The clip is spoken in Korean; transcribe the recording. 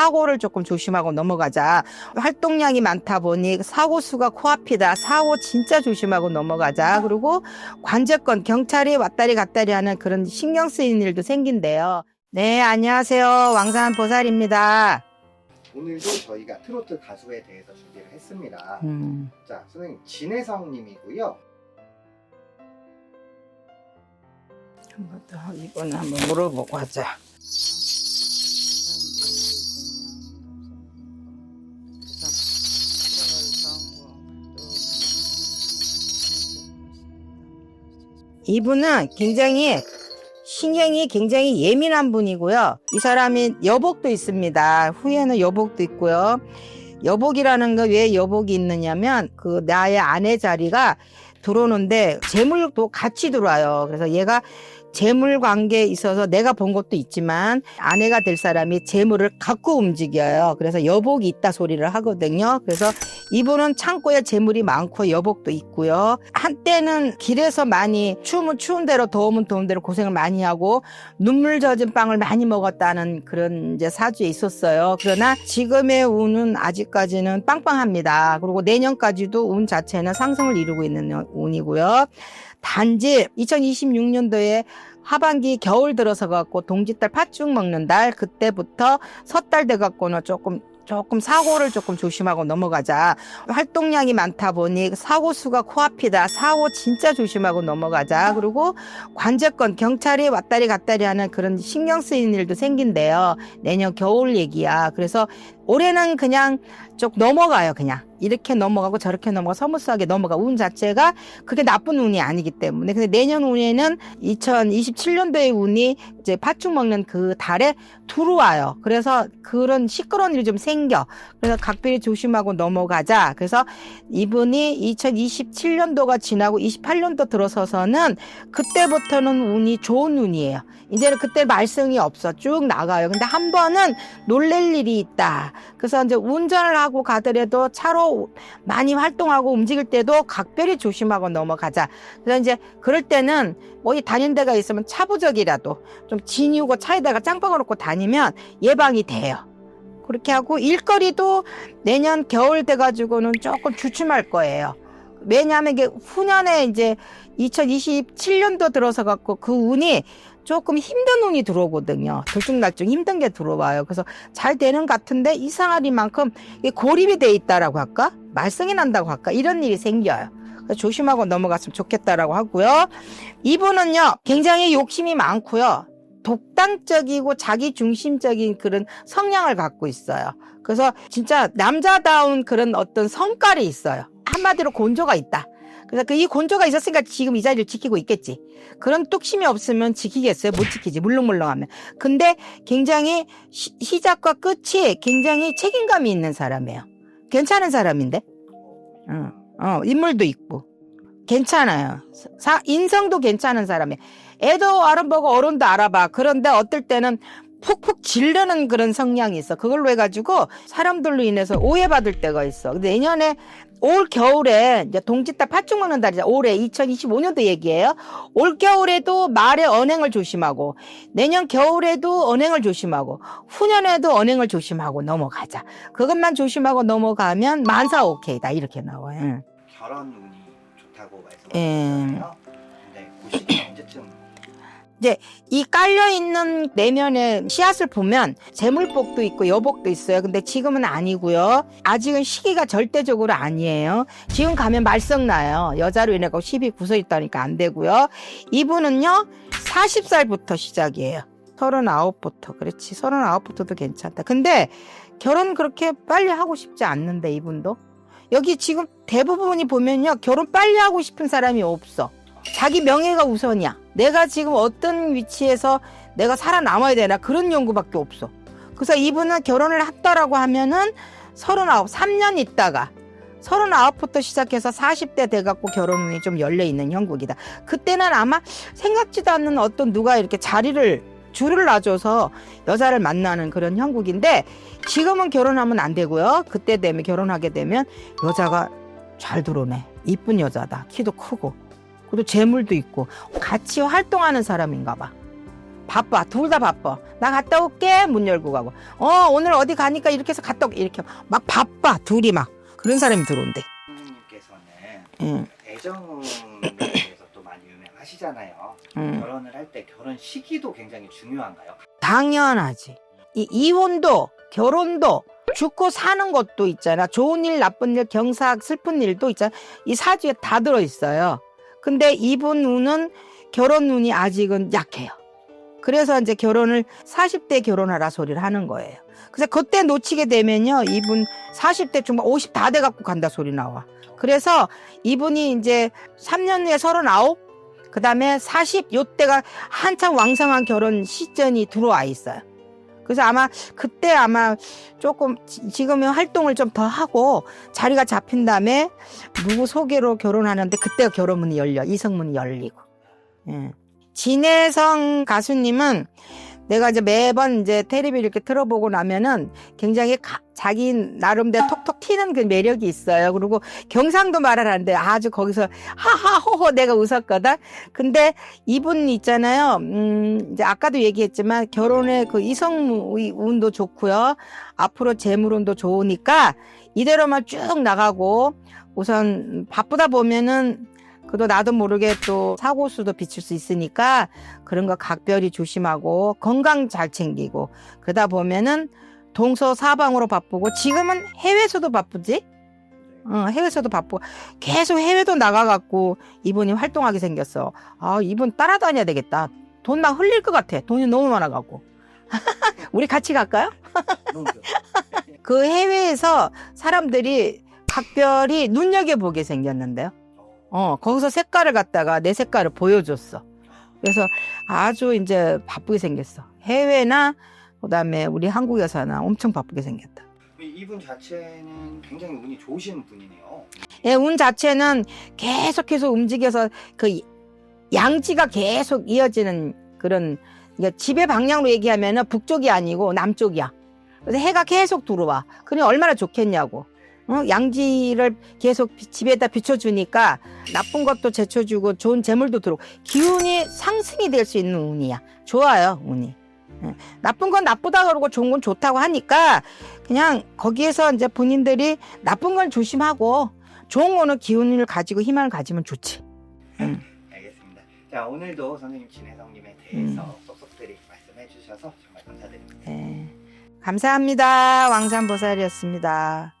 사고를 조금 조심하고 넘어가자. 활동량이 많다 보니 사고 수가 코앞이다. 사고 진짜 조심하고 넘어가자. 그리고 관제권 경찰이 왔다리 갔다리 하는 그런 신경 쓰이는 일도 생긴대요. 네, 안녕하세요. 왕산 보살입니다. 오늘도 저희가 트로트 가수에 대해서 준비를 했습니다. 음. 자, 선생님 진혜성 님이고요. 한번 더 이번에 한번 물어보고 하자. 이분은 굉장히 신경이 굉장히 예민한 분이고요. 이 사람이 여복도 있습니다. 후에는 여복도 있고요. 여복이라는 거 왜 여복이 있느냐면 그 나의 아내 자리가 들어오는데 재물도 같이 들어와요. 그래서 얘가 재물 관계에 있어서 내가 본 것도 있지만 아내가 될 사람이 재물을 갖고 움직여요. 그래서 여복이 있다 소리를 하거든요. 그래서 이분은 창고에 재물이 많고 여복도 있고요. 한때는 길에서 많이 추우면 추운 대로 더우면 더운 대로 고생을 많이 하고 눈물 젖은 빵을 많이 먹었다는 그런 이제 사주에 있었어요. 그러나 지금의 운은 아직까지는 빵빵합니다. 그리고 내년까지도 운 자체는 상승을 이루고 있는 운이고요. 단지 2026년도에 하반기 겨울 들어서 갖고 동짓달 팥죽 먹는 달 그때부터 섣달 돼 갖고는 조금 조금 사고를 조금 조심하고 넘어가자. 활동량이 많다 보니 사고 수가 코앞이다. 사고 진짜 조심하고 넘어가자. 그리고 관제권 경찰이 왔다리 갔다리 하는 그런 신경 쓰이는 일도 생긴대요. 내년 겨울 얘기야. 그래서 올해는 그냥 쭉 넘어가요. 그냥 이렇게 넘어가고 저렇게 넘어가 서무스하게 넘어가 운 자체가 그게 나쁜 운이 아니기 때문에 근데 내년 운에는 2027년도의 운이 이제 팥죽 먹는 그 달에 들어와요. 그래서 그런 시끄러운 일이 좀 생겨. 그래서 각별히 조심하고 넘어가자. 그래서 이분이 2027년도가 지나고 28년도 들어서서는 그때부터는 운이 좋은 운이에요. 이제는 그때 말썽이 없어. 쭉 나가요. 근데 한 번은 놀랄 일이 있다. 그래서 이제 운전을 하고 가더라도 차로 많이 활동하고 움직일 때도 각별히 조심하고 넘어가자. 그래서 이제 그럴 때는 어디 다닌 데가 있으면 차부적이라도 좀 지니우고 차에다가 짱박아 놓고 다니면 예방이 돼요. 그렇게 하고 일거리도 내년 겨울 돼가지고는 조금 주춤할 거예요. 왜냐하면 이게 후년에 이제 2027년도 들어서 갖고 그 운이 조금 힘든 운이 들어오거든요. 들쭉날쭉 힘든 게 들어와요. 그래서 잘 되는 것 같은데 이상하리만큼 고립이 돼 있다라고 할까? 말썽이 난다고 할까? 이런 일이 생겨요. 조심하고 넘어갔으면 좋겠다라고 하고요. 이분은요, 굉장히 욕심이 많고요. 독단적이고 자기 중심적인 그런 성향을 갖고 있어요. 그래서 진짜 남자다운 그런 어떤 성깔이 있어요. 한마디로 곤조가 있다. 그래서 그 이 곤조가 있었으니까 지금 이 자리를 지키고 있겠지. 그런 뚝심이 없으면 지키겠어요? 못 지키지. 물렁물렁하면. 근데 굉장히 시, 시작과 끝이 굉장히 책임감이 있는 사람이에요. 괜찮은 사람인데? 어, 어, 인물도 있고. 괜찮아요. 사, 인성도 괜찮은 사람이에요. 애도 아름보고 어른도 알아봐. 그런데 어떨 때는 푹푹 질르는 그런 성향이 있어. 그걸로 해가지고 사람들로 인해서 오해받을 때가 있어. 근데 내년에 올 겨울에 이제 동짓달 팥죽 먹는 달이자 올해 2025년도 얘기예요. 올 겨울에도 말의 언행을 조심하고 내년 겨울에도 언행을 조심하고 후년에도 언행을 조심하고 넘어가자. 그것만 조심하고 넘어가면 만사 오케이다 이렇게 나와요. 응. 결혼 운이 좋다고 예. 말씀하셨잖아요. 근데 그 시기 언제쯤? 이 깔려 있는 내면의 씨앗을 보면 재물복도 있고 여복도 있어요. 근데 지금은 아니고요. 아직은 시기가 절대적으로 아니에요. 지금 가면 말썽 나요. 여자로 인해 서 시비 구서 있다니까 안 되고요. 이분은요 40살부터 시작이에요. 39부터 그렇지 39부터도 괜찮다. 근데 결혼 그렇게 빨리 하고 싶지 않는데 이분도 여기 지금 대부분이 보면요 결혼 빨리 하고 싶은 사람이 없어. 자기 명예가 우선이야. 내가 지금 어떤 위치에서 내가 살아남아야 되나 그런 연구밖에 없어. 그래서 이분은 결혼을 했다라고 하면은 서른아홉, 3년 있다가 서른아홉부터 시작해서 40대 돼갖고 결혼운이 좀 열려 있는 형국이다. 그때는 아마 생각지도 않는 어떤 누가 이렇게 자리를 줄을 놔줘서 여자를 만나는 그런 형국인데 지금은 결혼하면 안 되고요. 그때 되면 결혼하게 되면 여자가 잘 들어오네. 이쁜 여자다. 키도 크고. 그리고 재물도 있고 같이 활동하는 사람인가 봐. 바빠. 둘 다 바빠. 나 갔다 올게. 문 열고 가고. 어, 오늘 어디 가니까 이렇게 해서 갔다 올게. 이렇게 막 바빠. 둘이 막. 그런 사람이 들어온대. 선생님께서는 응, 애정에 대해서 또 많이 유명하시잖아요. 응. 결혼을 할 때 결혼 시기도 굉장히 중요한가요? 당연하지. 이 이혼도 결혼도 죽고 사는 것도 있잖아. 좋은 일, 나쁜 일, 경사, 슬픈 일도 있잖아. 이 사주에 다 들어 있어요. 근데 이분 운은 결혼 운이 아직은 약해요. 그래서 이제 결혼을 40대 결혼하라 소리를 하는 거예요. 그래서 그때 놓치게 되면요. 이분 40대 중반 50 다 돼 갖고 간다 소리 나와. 그래서 이분이 이제 3년 후에 39, 그 다음에 40, 요때가 한참 왕성한 결혼 시즌이 들어와 있어요. 그래서 아마 그때 아마 조금 지- 지금은 활동을 좀 더 하고 자리가 잡힌 다음에 누구 소개로 결혼하는데 그때 결혼문이 열려 이성문이 열리고. 예. 진혜성 가수님은 내가 이제 매번 이제 테레비 이렇게 틀어보고 나면은 굉장히 가- 자기 나름대로 톡톡 튀는 그 매력이 있어요. 그리고 경상도 말을 하는데 아주 거기서 하하호호 내가 웃었거든. 근데 이분 있잖아요. 음, 이제 아까도 얘기했지만 결혼의 그 이성 운도 좋고요. 앞으로 재물운도 좋으니까 이대로만 쭉 나가고 우선 바쁘다 보면은 그래도 나도 모르게 또 사고 수도 비칠 수 있으니까 그런 거 각별히 조심하고 건강 잘 챙기고 그러다 보면은 동서 사방으로 바쁘고 지금은 해외에서도 바쁘지? 어, 해외에서도 바쁘고 계속 해외도 나가갖고 이분이 활동하게 생겼어. 아, 이분 따라다녀야 되겠다. 돈막 흘릴 것 같아. 돈이 너무 많아갖고. 우리 같이 갈까요? 그 해외에서 사람들이 각별히 눈여겨보게 생겼는데요. 어, 거기서 색깔을 갖다가 내 색깔을 보여줬어. 그래서 아주 이제 바쁘게 생겼어. 해외나 그다음에 우리 한국에서나 엄청 바쁘게 생겼다. 이분 자체는 굉장히 운이 좋으신 분이네요. 예, 운 자체는 계속해서 움직여서 그 양지가 계속 이어지는 그런 이게 집의 방향으로 얘기하면은 북쪽이 아니고 남쪽이야. 그래서 해가 계속 들어와. 그니 얼마나 좋겠냐고. 어? 양지를 계속 비- 집에다 비춰주니까 나쁜 것도 제쳐주고 좋은 재물도 들어오고 기운이 상승이 될 수 있는 운이야. 좋아요, 운이. 예. 나쁜 건 나쁘다 그러고 좋은 건 좋다고 하니까 그냥 거기에서 이제 본인들이 나쁜 건 조심하고 좋은 거는 기운을 가지고 희망을 가지면 좋지. 알겠습니다. 자 오늘도 선생님 진혜성님에 대해서 음. 쏙쏙들이 말씀해 주셔서 정말 감사드립니다. 네. 감사합니다. 왕산보살이었습니다.